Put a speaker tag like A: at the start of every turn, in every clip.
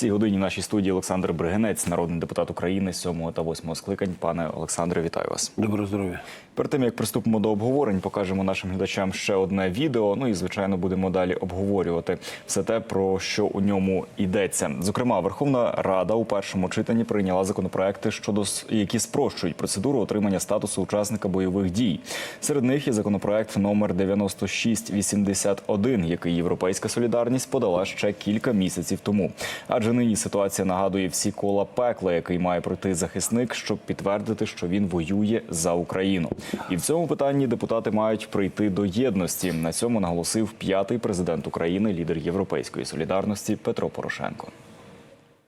A: цій годині в нашій студії Олександр Бригинець, народний депутат України 7 та 8 скликань. Пане Олександре, вітаю вас.
B: Доброго здоров'я.
A: Перед тим як приступимо до обговорень, покажемо нашим глядачам ще одне відео. Ну і звичайно будемо далі обговорювати все те, про що у ньому йдеться. Зокрема, Верховна Рада у першому читанні прийняла законопроекти, щодо які спрощують процедуру отримання статусу учасника бойових дій. Серед них є законопроект номер 9681, який Європейська солідарність подала ще кілька місяців тому. Адже нині ситуація нагадує всі кола пекла, який має пройти захисник, щоб підтвердити, що він воює за Україну. І в цьому питанні депутати мають прийти до єдності. На цьому наголосив п'ятий президент України, лідер Європейської солідарності Петро Порошенко.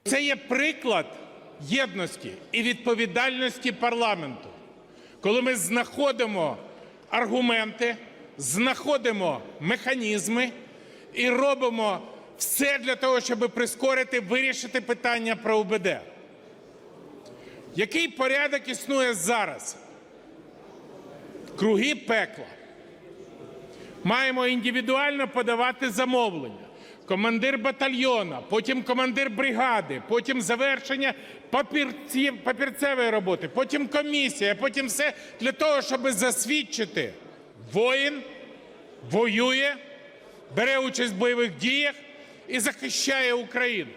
C: Це є приклад єдності і відповідальності парламенту, коли ми знаходимо аргументи, знаходимо механізми і робимо все для того, щоб прискорити, вирішити питання про УБД. Який порядок існує зараз? Круги пекла. Маємо індивідуально подавати замовлення. Командир батальйона, потім командир бригади, потім завершення папірців, папірцевої роботи, потім комісія, потім все для того, щоб засвідчити, воїн воює, бере участь в бойових діях і захищає Україну.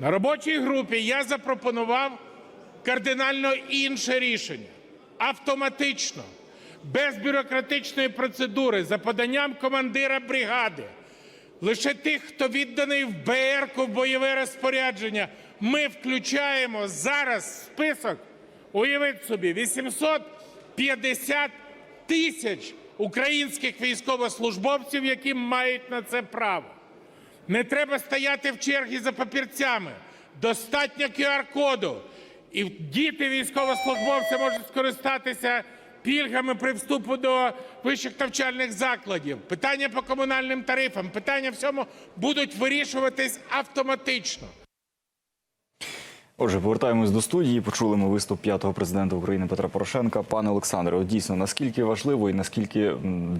C: На робочій групі я запропонував кардинально інше рішення автоматично, без бюрократичної процедури, за поданням командира бригади. Лише тих, хто відданий в БР в бойове розпорядження, ми включаємо зараз список, уявіть собі, 850 тисяч українських військовослужбовців, які мають на це право. Не треба стояти в черзі за папірцями. Достатньо QR-коду. І діти військовослужбовці можуть скористатися пільгами при вступу до вищих навчальних закладів. Питання по комунальним тарифам, питання всьому будуть вирішуватись автоматично.
A: Отже, повертаємось до студії. Почули ми виступ п'ятого президента України Петра Порошенка. Пане Олександре, от дійсно наскільки важливо і наскільки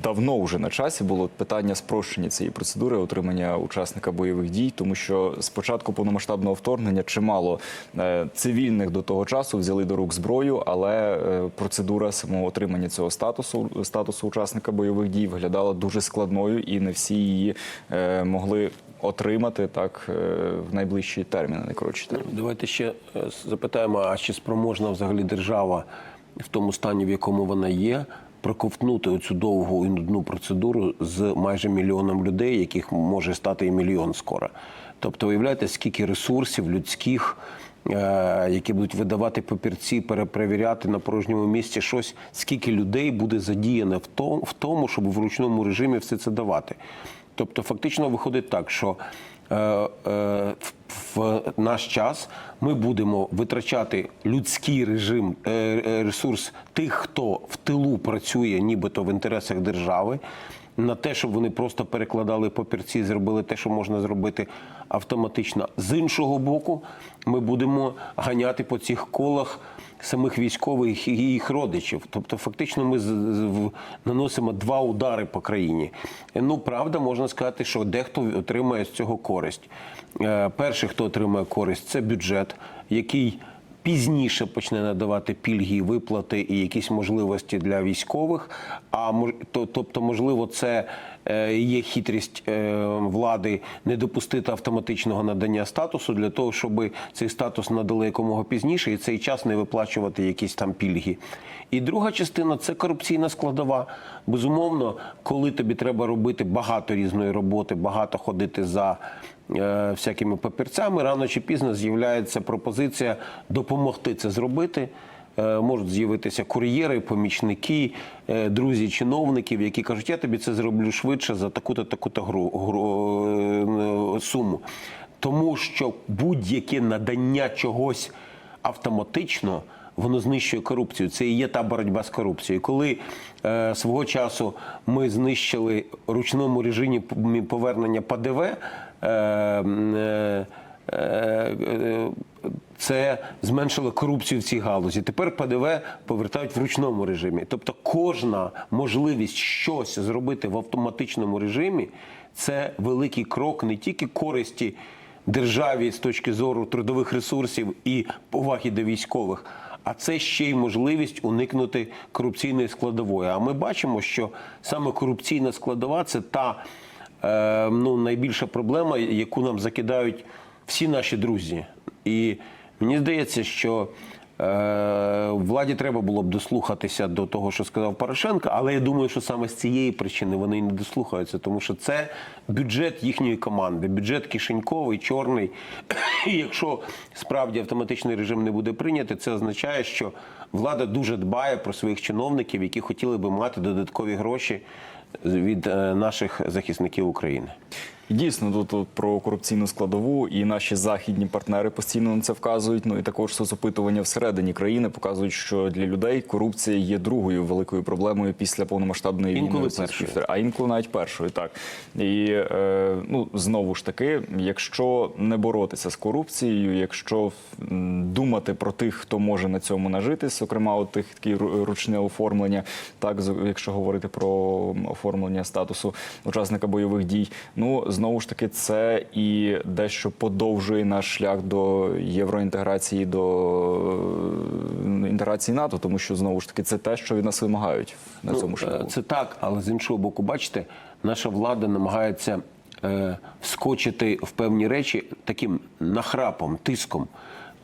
A: давно вже на часі було питання спрощення цієї процедури отримання учасника бойових дій, тому що з початку повномасштабного вторгнення чимало е, цивільних до того часу взяли до рук зброю, але е, процедура самого отримання цього статусу статусу учасника бойових дій виглядала дуже складною, і не всі її е, могли отримати так е, в найближчі терміни, найкоротші терміни.
B: Давайте ще е, запитаємо, а чи спроможна взагалі держава в тому стані, в якому вона є, проковтнути оцю довгу і нудну процедуру з майже мільйоном людей, яких може стати і мільйон скоро. Тобто, уявляєте, скільки ресурсів людських, е, які будуть видавати папірці, перепровіряти на порожньому місці щось, скільки людей буде задіяно в тому, щоб в ручному режимі все це давати. Тобто, фактично виходить так, що е, е, в, наш час ми будемо витрачати людський режим, е, е, ресурс тих, хто в тилу працює, нібито в інтересах держави, на те, щоб вони просто перекладали папірці, зробили те, що можна зробити автоматично. З іншого боку, ми будемо ганяти по цих колах самих військових і їх родичів. Тобто, фактично, ми наносимо два удари по країні. Ну, правда, можна сказати, що дехто отримає з цього користь. Е, Перший, хто отримає користь, це бюджет, який пізніше почне надавати пільги виплати і якісь можливості для військових. А то- тобто, можливо, це е, є хитрість е, влади не допустити автоматичного надання статусу для того, щоб цей статус надали якомога пізніше, і цей час не виплачувати якісь там пільги. І друга частина це корупційна складова. Безумовно, коли тобі треба робити багато різної роботи, багато ходити за всякими папірцями, рано чи пізно з'являється пропозиція допомогти це зробити. Е, Можуть з'явитися кур'єри, помічники, е, друзі чиновників, які кажуть, я тобі це зроблю швидше за таку-то таку-то гру, гру- е, суму. Тому що будь-яке надання чогось автоматично воно знищує корупцію. Це і є та боротьба з корупцією. Коли е, свого часу ми знищили ручному режимі повернення ПДВ. Е, е, е, це зменшило корупцію в цій галузі. Тепер ПДВ повертають в ручному режимі. Тобто, кожна можливість щось зробити в автоматичному режимі це великий крок не тільки користі державі з точки зору трудових ресурсів і поваги до військових. А це ще й можливість уникнути корупційної складової. А ми бачимо, що саме корупційна складова це та ну, найбільша проблема, яку нам закидають всі наші друзі. І мені здається, що е, владі треба було б дослухатися до того, що сказав Порошенко, але я думаю, що саме з цієї причини вони не дослухаються, тому що це бюджет їхньої команди, бюджет кишеньковий, чорний. І якщо справді автоматичний режим не буде прийнятий, це означає, що влада дуже дбає про своїх чиновників, які хотіли би мати додаткові гроші від е, наших захисників України.
A: І Дійсно, тут, тут про корупційну складову, і наші західні партнери постійно на це вказують. Ну і також соцопитування всередині країни показують, що для людей корупція є другою великою проблемою після повномасштабної
B: Інколи
A: війни.
B: Першою.
A: А інколи навіть першою. Так і е, ну знову ж таки, якщо не боротися з корупцією, якщо думати про тих, хто може на цьому нажитись, зокрема, от тих такі ручне оформлення, так якщо говорити про оформлення статусу учасника бойових дій, ну знову ж таки, це і дещо подовжує наш шлях до євроінтеграції, до е, інтеграції НАТО, тому що знову ж таки це те, що від нас вимагають на цьому
B: Ну,
A: шляху.
B: е, Це так, але з іншого боку, бачите, наша влада намагається е, вскочити в певні речі таким нахрапом, тиском.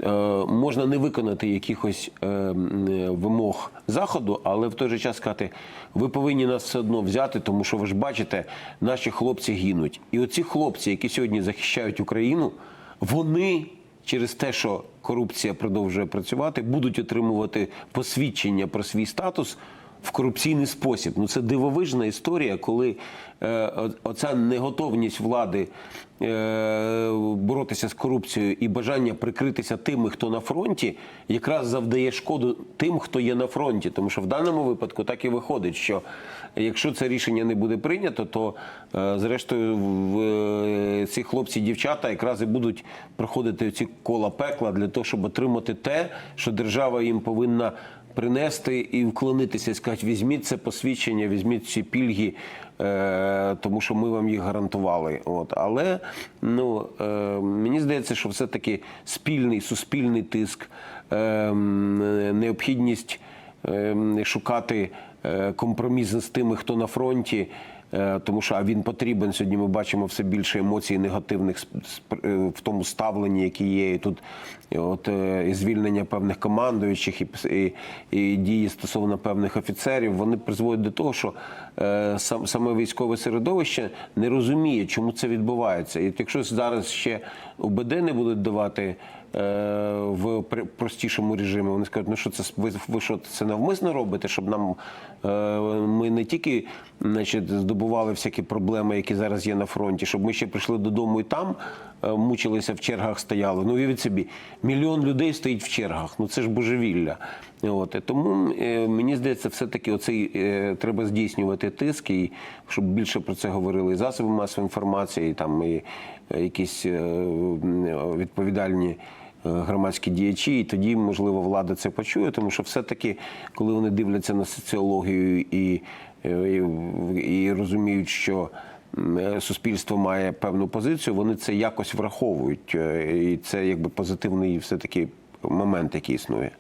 B: Е, можна не виконати якихось е, е, вимог заходу, але в той же час сказати, ви повинні нас все одно взяти, тому що ви ж бачите, наші хлопці гинуть. І оці хлопці, які сьогодні захищають Україну, вони через те, що корупція продовжує працювати, будуть отримувати посвідчення про свій статус в корупційний спосіб. Ну це дивовижна історія, коли е, оця неготовність влади е, боротися з корупцією і бажання прикритися тими, хто на фронті, якраз завдає шкоду тим, хто є на фронті. Тому що в даному випадку так і виходить, що якщо це рішення не буде прийнято, то е, зрештою в, е, ці хлопці дівчата якраз і будуть проходити ці кола пекла для того, щоб отримати те, що держава їм повинна принести і вклонитися сказати, візьміть це посвідчення, візьміть ці пільги, е, тому що ми вам їх гарантували. От. Але ну, е, мені здається, що все-таки спільний суспільний тиск, е, необхідність е, шукати е, компроміс з тими, хто на фронті. Е, Тому що він потрібен сьогодні. Ми бачимо все більше емоцій негативних е, в тому ставленні, які є. І тут от е, і звільнення певних командуючих і, і, і дії стосовно певних офіцерів, вони призводять до того, що е, сам саме військове середовище не розуміє, чому це відбувається. І якщо зараз ще УБД не будуть давати. Е, В простішому режимі вони скажуть, ну що це ви, ви що це навмисно робите, щоб нам е, ми не тільки значить, здобували всякі проблеми, які зараз є на фронті, щоб ми ще прийшли додому і там е, мучилися в чергах, стояли. Ну уявіть собі, мільйон людей стоїть в чергах. Ну це ж божевілля. От тому мені здається, все-таки оцей треба здійснювати тиск, і щоб більше про це говорили і засоби масової інформації, і там і якісь відповідальні. Е, Громадські діячі, і тоді, можливо, влада це почує, тому що все-таки, коли вони дивляться на соціологію і, е, і, і розуміють, що е, суспільство має певну позицію, вони це якось враховують. І це якби позитивний все-таки момент, який існує.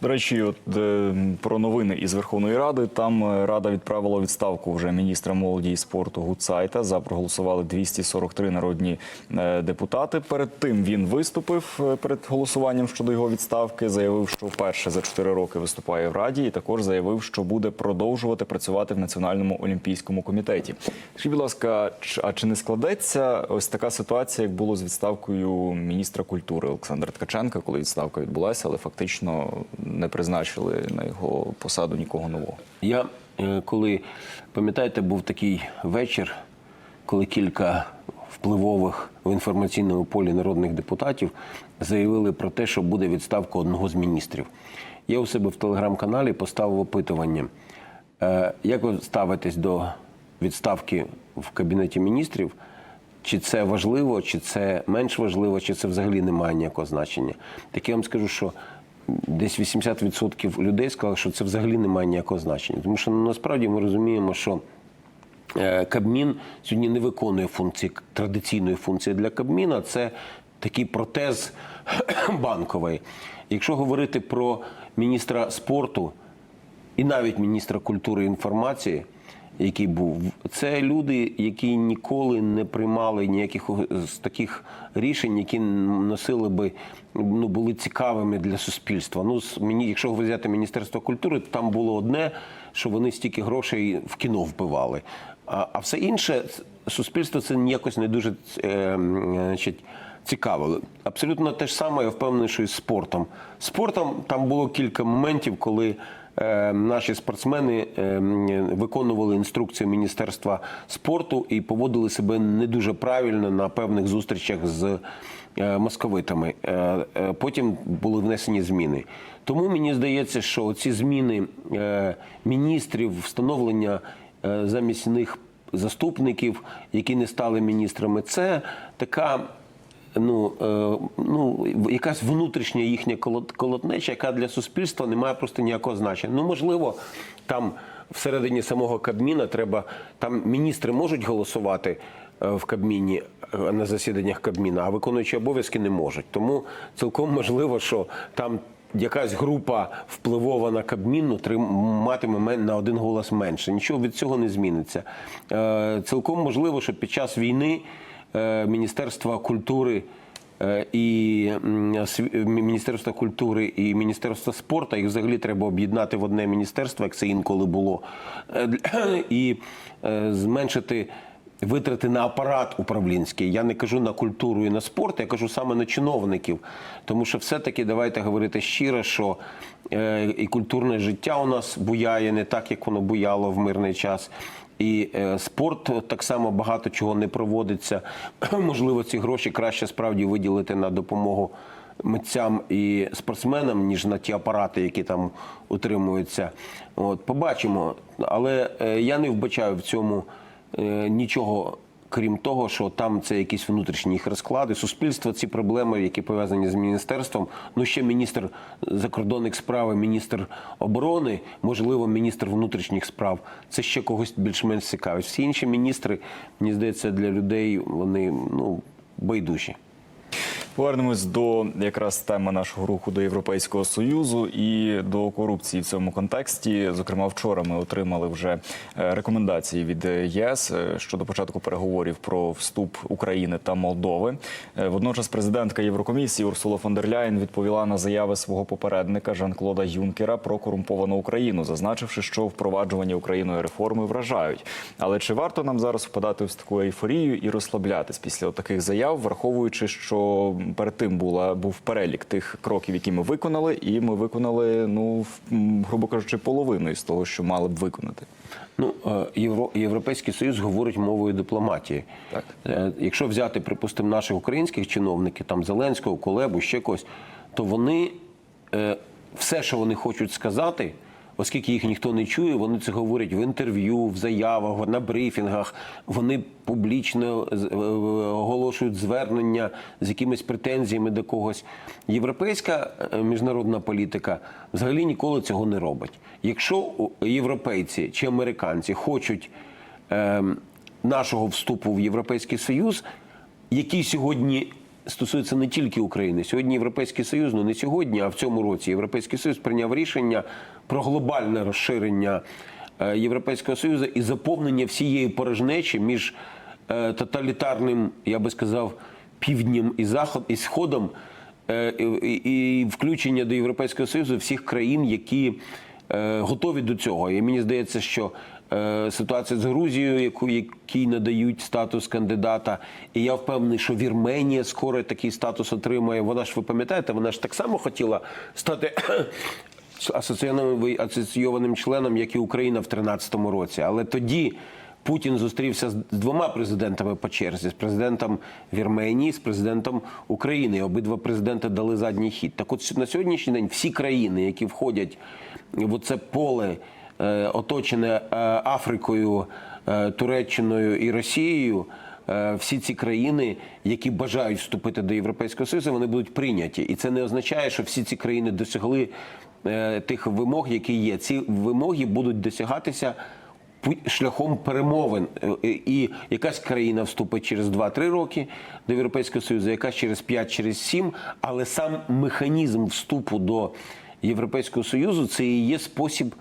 A: До речі, от е, про новини із Верховної Ради. Там е, Рада відправила відставку вже міністра молоді і спорту Гуцайта. За проголосували 243 народні е, депутати. Перед тим він виступив перед голосуванням щодо його відставки. Заявив, що вперше за 4 роки виступає в Раді, і також заявив, що буде продовжувати працювати в Національному олімпійському комітеті. Скажіть, будь ласка, а чи не складеться ось така ситуація, як було з відставкою міністра культури Олександра Ткаченка, коли відставка відбулася, але фактично не призначили на його посаду нікого нового?
B: Я е, коли пам'ятаєте, був такий вечір, коли кілька впливових в інформаційному полі народних депутатів заявили про те, що буде відставка одного з міністрів. Я у себе в телеграм-каналі поставив опитування. Е, Як ви ставитесь до відставки в кабінеті міністрів? Чи це важливо, чи це менш важливо, чи це взагалі не має ніякого значення? Так я вам скажу, що десь 80% людей сказали, що це взагалі не має ніякого значення. Тому що ну, насправді ми розуміємо, що е, Кабмін сьогодні не виконує функції традиційної функції для Кабміна. Це такий протез банковий. Якщо говорити про міністра спорту і навіть міністра культури і інформації, який був, це люди, які ніколи не приймали ніяких з таких рішень, які носили би ну були цікавими для суспільства. Ну мені, якщо взяти міністерство культури, то там було одне, що вони стільки грошей в кіно вбивали. А, а все інше суспільство це якось не дуже е, значить, цікаво. Абсолютно те ж саме, я впевнений, що і з спортом. Спортом там було кілька моментів, коли е, наші спортсмени е, виконували інструкцію Міністерства спорту і поводили себе не дуже правильно на певних зустрічах з е, московитами. Е, е, Потім були внесені зміни. Тому мені здається, що ці зміни е, міністрів, встановлення е, замість них заступників, які не стали міністрами, це така. Ну, е, ну, якась внутрішня їхня колот- колотнеча, яка для суспільства не має просто ніякого значення. Ну, можливо, там всередині самого Кабміна треба, там міністри можуть голосувати е, в Кабміні е, на засіданнях Кабміна, а виконуючі обов'язки не можуть. Тому цілком можливо, що там якась група впливова на Кабмін трим- матиме на один голос менше. Нічого від цього не зміниться. Цілком можливо, що під час війни Міністерства культури е, і м, осві- Мі- Міністерство культури і Міністерство спорту їх взагалі треба об'єднати в одне міністерство, як це інколи було, Е, і е, зменшити. Витрати на апарат управлінський. Я не кажу на культуру і на спорт, я кажу саме на чиновників. Тому що все-таки давайте говорити щиро, що е, і культурне життя у нас буяє не так, як воно буяло в мирний час. І е, спорт так само багато чого не проводиться. Можливо, ці гроші краще справді виділити на допомогу митцям і спортсменам, ніж на ті апарати, які там утримуються. От побачимо. Але е, я не вбачаю в цьому е, нічого. Крім того, що там це якісь внутрішні їх розклади, суспільство, ці проблеми, які пов'язані з міністерством. Ну ще міністр закордонних справ, міністр оборони, можливо, міністр внутрішніх справ. Це ще когось більш-менш цікавить. Всі інші міністри, мені здається, для людей вони ну байдужі.
A: Повернемось до якраз теми нашого руху до Європейського союзу і до корупції в цьому контексті. Зокрема, вчора ми отримали вже е, рекомендації від ЄС е, щодо початку переговорів про вступ України та Молдови. Е, Водночас, президентка Єврокомісії Урсула фон дер Ляєн відповіла на заяви свого попередника Жан-Клода Юнкера про корумповану Україну, зазначивши, що впроваджувані Україною реформи вражають. Але чи варто нам зараз впадати в таку ейфорію і розслаблятись після таких заяв, враховуючи, що перед тим була був перелік тих кроків, які ми виконали, і ми виконали, ну грубо кажучи, половину із того, що мали б виконати.
B: Ну, е, Євро, Європейський Союз говорить мовою дипломатії.
A: Так.
B: Е, Якщо взяти, припустимо, наших українських чиновників, там Зеленського, Колебу, ще когось, то вони е, все, що вони хочуть сказати, оскільки їх ніхто не чує, вони це говорять в інтерв'ю, в заявах, на брифінгах. Вони публічно з- е, оголошують звернення з якимись претензіями до когось. Європейська е, міжнародна політика взагалі ніколи цього не робить. Якщо європейці чи американці хочуть ем, нашого вступу в Європейський Союз, який сьогодні стосується не тільки України. Сьогодні Європейський Союз, ну не сьогодні, а в цьому році Європейський Союз прийняв рішення про глобальне розширення е, Європейського Союзу і заповнення всієї порожнечі між е, тоталітарним, я би сказав, півднем і заход і сходом, е, і, включення до Європейського Союзу всіх країн, які готові до цього. І мені здається, що ситуація з Грузією, яку якій надають статус кандидата, і я впевнений, що Вірменія скоро такий статус отримає. Вона ж ви пам'ятаєте, вона ж так само хотіла стати. Асоційованим асоційованим членом, як і Україна в 2013 році. Але тоді Путін зустрівся з двома президентами по черзі: з президентом Вірменії, з президентом України. Обидва президенти дали задній хід. Так, от на сьогоднішній день всі країни, які входять в це поле, е, оточене е, Африкою, е, Туреччиною і Росією. Всі ці країни, які бажають вступити до Європейського Союзу, вони будуть прийняті, і це не означає, що всі ці країни досягли тих вимог, які є. Ці вимоги будуть досягатися шляхом перемовин. Е, е, І якась країна вступить через 2-3 роки до Європейського Союзу, якась через 5, через 7, але сам механізм вступу до Європейського Союзу це і є спосіб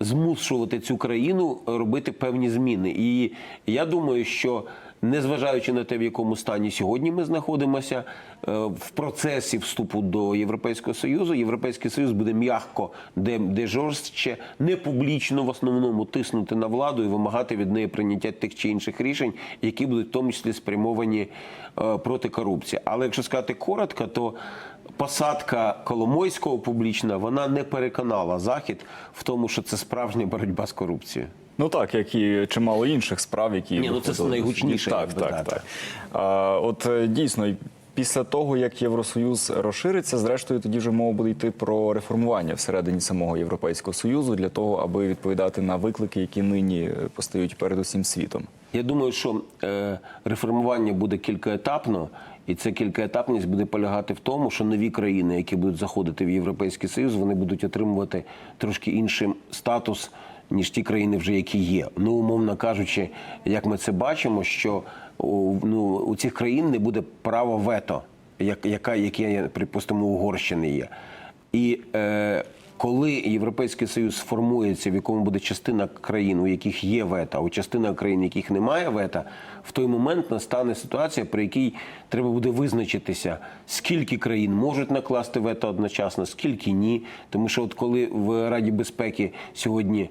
B: змушувати цю країну робити певні зміни. І я думаю, що незважаючи на те, в якому стані сьогодні ми знаходимося, е, в процесі вступу до Європейського Союзу, Європейський Союз буде м'яко, де, де жорстче, не публічно в основному тиснути на владу і вимагати від неї прийняття тих чи інших рішень, які будуть в тому числі спрямовані е, проти корупції. Але якщо сказати коротко, то посадка Коломойського публічна вона не переконала Захід в тому, що це справжня боротьба з корупцією.
A: Ну так, як і чимало інших справ, які
B: Ні, ну, це найгучніше,
A: Так, так, так.
B: так.
A: А, от е, дійсно, після того, як Євросоюз розшириться, зрештою тоді вже мова буде йти про реформування всередині самого Європейського Союзу для того, аби відповідати на виклики, які нині е, постають перед усім світом.
B: Я думаю, що е, реформування буде кількаетапно, і ця кількаетапність буде полягати в тому, що нові країни, які будуть заходити в Європейський Союз, вони будуть отримувати трошки інший статус, ніж ті країни, вже які є. Ну, умовно кажучи, як ми це бачимо, що ну, у цих країн не буде права вето, як, яка, яке, припустимо, Угорщини є. І е, коли Європейський Союз сформується, в якому буде частина країн, у яких є вето, а у частина країн, яких немає вето, в той момент настане ситуація, при якій треба буде визначитися, скільки країн можуть накласти вето одночасно, скільки ні. Тому що, от коли в Раді безпеки сьогодні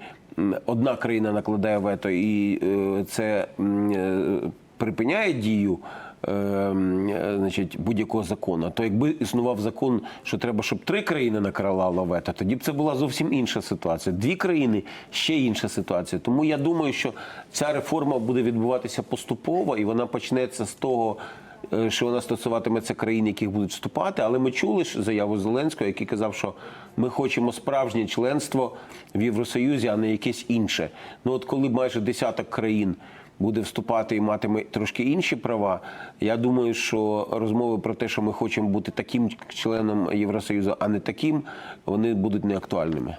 B: одна країна накладає вето, і е, це е, припиняє дію. Е, м, е, Значить, будь-якого закону, то якби існував закон, що треба, щоб три країни накралало вето, тоді б це була зовсім інша ситуація. Дві країни ще інша ситуація. Тому я думаю, що ця реформа буде відбуватися поступово, і вона почнеться з того, е, що вона стосуватиметься країн, яких будуть вступати. Але ми чули ж заяву Зеленського, який казав, що ми хочемо справжнє членство в Євросоюзі, а не якесь інше. Ну от коли майже десяток країн буде вступати і матиме трошки інші права. Я думаю, що розмови про те, що ми хочемо бути таким членом Євросоюзу, а не таким, вони будуть неактуальними.